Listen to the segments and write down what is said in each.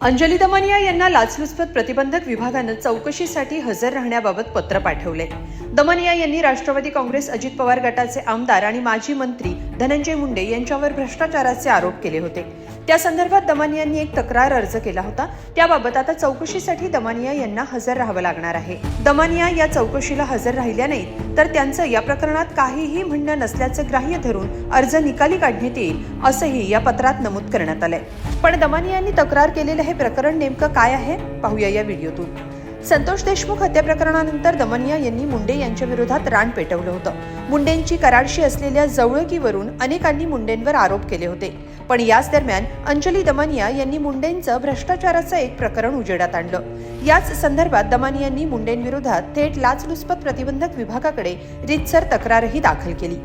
अंजली दमनिया यांना लाचलुचपत प्रतिबंधक विभागानं चौकशीसाठी हजर राहण्याबाबत पत्र पाठवले. दमनिया यांनी राष्ट्रवादी काँग्रेस अजित पवार गटाचे आमदार आणि माजी मंत्री धनंजय मुंडे यांच्यावर भ्रष्टाचाराचे आरोप केले होते. त्या संदर्भात दमानियांनी एक तक्रार अर्ज केला होता. त्याबाबत आता चौकशीसाठी दमानिया यांना हजर राहावं लागणार आहे. दमानिया या चौकशीला हजर राहिल्या नाहीत तर त्यांचं या प्रकरणात काहीही म्हणणं नसल्याचं ग्राह्य धरून अर्ज निकाली काढण्यात येईल असंही या पत्रात नमूद करण्यात आलंय. पण दमानियांनी तक्रार केलेलं हे प्रकरण नेमकं काय आहे? पाहूया या व्हिडिओतून. संतोष देशमुख हत्या प्रकरणानंतर दमनिया यांनी मुंडे यांच्या विरोधात रान पेटवलं होतं. मुंडेंची कराडशी असलेल्या जवळकीवरून अनेकांनी मुंडेंवर आरोप केले होते. पण याच दरम्यान अंजली दमनिया यांनी मुंडेंचं भ्रष्टाचाराचं एक प्रकरण उजेडात आणलं. याच संदर्भात दमानियांनी मुंडेंविरोधात थेट लाचलुचपत प्रतिबंधक विभागाकडे रितसर तक्रारही दाखल केली.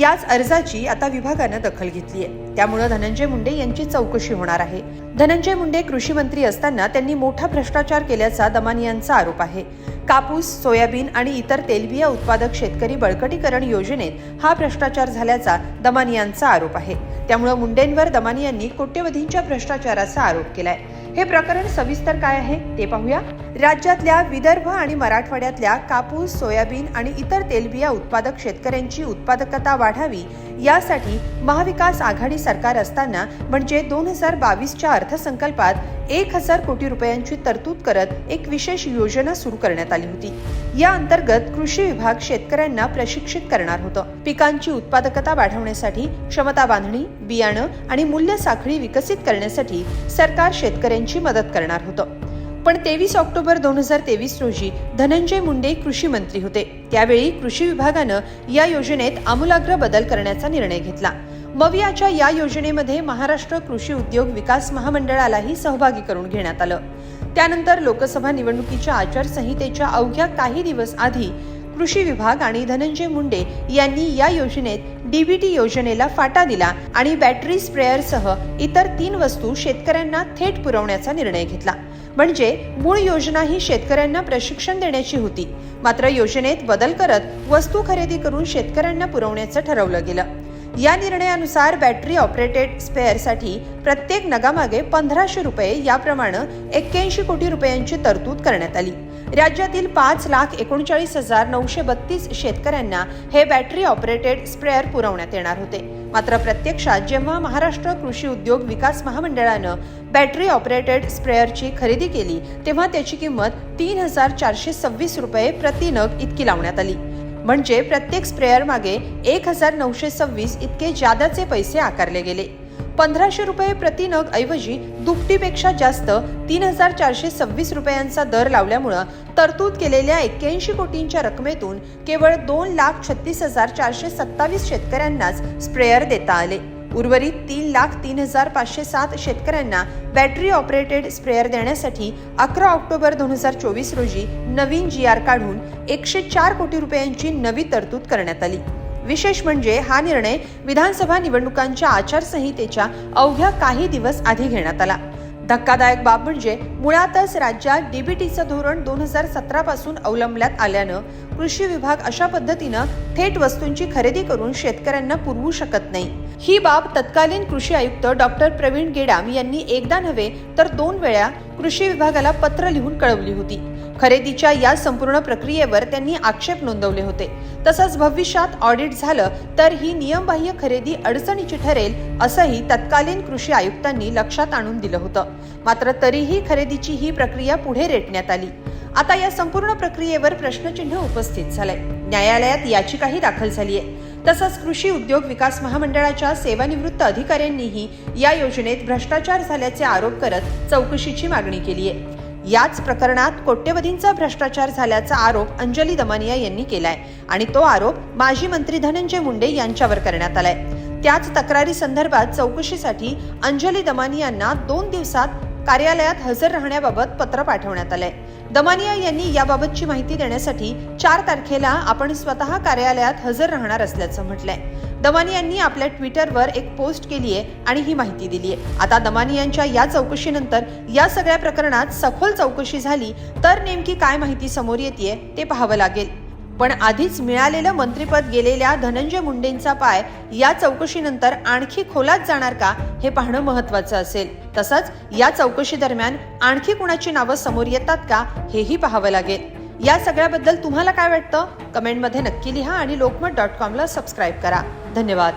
याच अर्जाची आता विभागानं दखल घेतली आहे. त्यामुळे धनंजय मुंडे यांची चौकशी होणार आहे. धनंजय मुंडे कृषी मंत्री असताना त्यांनी मोठा भ्रष्टाचार केल्याचा दमानियांचा आरोप आहे. कापूस सोयाबीन आणि इतर तेलबिया उत्पादक शेतकरी बळकटीकरण योजनेत हा भ्रष्टाचार झाल्याचा दमानियांचा आरोप आहे. त्यामुळे मुंडेंवर दमानियांनी कोट्यवधींच्या भ्रष्टाचाराचा आरोप केलाय. हे प्रकरण सविस्तर काय आहे ते पाहूया. राज्यातल्या विदर्भ आणि मराठवाड्यातल्या कापूस सोयाबीन आणि इतर तेलबिया उत्पादक शेतकऱ्यांची उत्पादकता वाढावी यासाठी महाविकास आघाडी सरकार असताना म्हणजे दोन हजार बावीसच्या अर्थसंकल्पात एक हजार कोटी रुपयांची तरतूद करत एक विशेष योजना सुरू करण्यात आली होती. या अंतर्गत कृषी विभाग शेतकऱ्यांना प्रशिक्षित करणार होतं. पिकांची उत्पादकता वाढवण्यासाठी क्षमता बांधणी बियाणं आणि मूल्य साखळी विकसित करण्यासाठी सरकार शेतकऱ्यांची मदत करणार होतं. पण तेवीस ऑक्टोबर दोन हजार तेवीस रोजी धनंजय मुंडे कृषी मंत्री होते. त्यावेळी कृषी विभागानं या योजनेत आमूलाग्र बदल करण्याचा निर्णय घेतला. मवियाच्या या योजनेमध्ये महाराष्ट्र कृषी उद्योग विकास महामंडळालाही सहभागी करून घेण्यात आलं. त्यानंतर लोकसभा निवडणुकीच्या आचारसंहितेच्या अवघ्या काही दिवस आधी कृषी विभाग आणि धनंजय मुंडे यांनी या योजनेत डीबीटी योजनेला फाटा दिला आणि बॅटरी स्प्रेअरसह इतर तीन वस्तू शेतकऱ्यांना थेट पुरवण्याचा निर्णय घेतला. म्हणजे मूळ योजना ही शेतकऱ्यांना प्रशिक्षण देण्याची होती. मात्र योजनेत बदल करत वस्तू खरेदी करून शेतकऱ्यांना पुरवण्याचं ठरवलं गेलं. या निर्णयानुसार बॅटरी ऑपरेटेड स्पेअरसाठी प्रत्येक नगामागे पंधराशे रुपये याप्रमाणे एक्क्याऐंशी कोटी रुपयांची तरतूद करण्यात आली. राज्यातील पाच लाख एकोणचाळीस हजार नऊशे बत्तीस शेतकऱ्यांना हे बॅटरी ऑपरेटेड स्प्रेअर पुरवण्यात येणार होते. मात्र प्रत्यक्षात जेव्हा महाराष्ट्र कृषी उद्योग विकास महामंडळानं बॅटरी ऑपरेटेड स्प्रेअरची खरेदी केली तेव्हा त्याची किंमत तीन हजार चारशे सव्वीस रुपये प्रति नग इतकी लावण्यात आली. म्हणजे प्रत्येक स्प्रेअर मागे एक हजार नऊशे सव्वीस इतके जादाचे पैसे आकारले गेले. पंधराशे रुपये प्रति नग ऐवजी दुपटीपेक्षा जास्त तीन हजार चारशे सव्वीस रुपयांचा दर लावल्यामुळं तरतूद केलेल्या एक्क्याऐंशी कोटींच्या रकमेतून केवळ दोन लाख छत्तीस हजार चारशे सत्तावीस शेतकऱ्यांनाच स्प्रेअर देता आले. उर्वरित तीन लाख तीन हजार पाचशे सात शेतकऱ्यांना बॅटरी ऑपरेटेड स्प्रेअर देण्यासाठी अकरा ऑक्टोबर दोन हजार चोवीस रोजी नवीन जी आर काढून एकशे चार कोटी रुपयांची नवी तरतूद करण्यात आली. विशेष म्हणजे हा निर्णय विधानसभा निवडणुकांच्या आचारसंहितेच्या अवघ्या काही दिवस आधी घेण्यात आला. धक्कादायक बाब म्हणजे मुळातच राज्यात डीबीटीचं धोरण दोन हजार सतरा पासून अवलंबल्यात आल्यानं कृषी विभाग अशा पद्धतीनं थेट वस्तूंची खरेदी करून शेतकऱ्यांना पुरवू शकत नाही. ही बाब तत्कालीन कृषी आयुक्त डॉक्टर प्रवीण गेडाम यांनी एकदा नव्हे तर दोन वेळा कृषी विभागाला पत्र लिहून कळवली होती. खरेदीच्या या संपूर्ण प्रक्रियेवर त्यांनी आक्षेप नोंदवले होते. तसंच भविष्यात ऑडिट झालं तर ही नियमबाह्य खरेदी अडचणीची ठरेल असंही तत्कालीन कृषी आयुक्तांनी लक्षात आणून दिलं होतं. मात्र तरीही खरेदीची ही प्रक्रिया पुढे रेटण्यात आली. आता या संपूर्ण प्रक्रियेवर प्रश्नचिन्ह उपस्थित झालंय. न्यायालयात याचिकाही दाखल झाली आहे तसंच कृषी उद्योग विकास महामंडळाच्या सेवानिवृत्त अधिकाऱ्यांनीही या योजनेत भ्रष्टाचार झाल्याचे आरोप करत चौकशीची मागणी केली आहे याच प्रकरणात कोट्यवधींचा भ्रष्टाचार झाल्याचा आरोप अंजली दमानिया यांनी केलाय आणि तो आरोप माजी मंत्री धनंजय मुंडे यांच्यावर करण्यात आलाय. त्याच तक्रारी संदर्भात चौकशीसाठी अंजली दमानियांना दोन दिवसात कार्यालयात हजर राहण्याबाबत पत्र पाठवण्यात आलंय. दमानिया यांनी याबाबतची माहिती देण्यासाठी चार तारखेला आपण स्वतः कार्यालयात हजर राहणार असल्याचं म्हटलंय. दमानी यांनी आपल्या ट्विटरवर एक पोस्ट केली आहे आणि ही माहिती दिली आहे. आता दमानी यांच्या या चौकशीनंतर या सगळ्या प्रकरणात सखोल चौकशी झाली तर नेमकी काय माहिती समोर येते ते पाहावं लागेल. पण आधीच मिळालेलं मंत्रिपद गेलेल्या धनंजय मुंडेंचा पाय या चौकशीनंतर आणखी खोलात जाणार का हे पाहणं महत्वाचं असेल. तसंच या चौकशी दरम्यान आणखी कुणाची नावं समोर येतात का हेही पाहावं लागेल. या सगळ्याबद्दल तुम्हाला काय वाटतं? कमेंटमध्ये नक्की लिहा आणि लोकमत डॉट कॉमला सबस्क्राईब करा. धन्यवाद.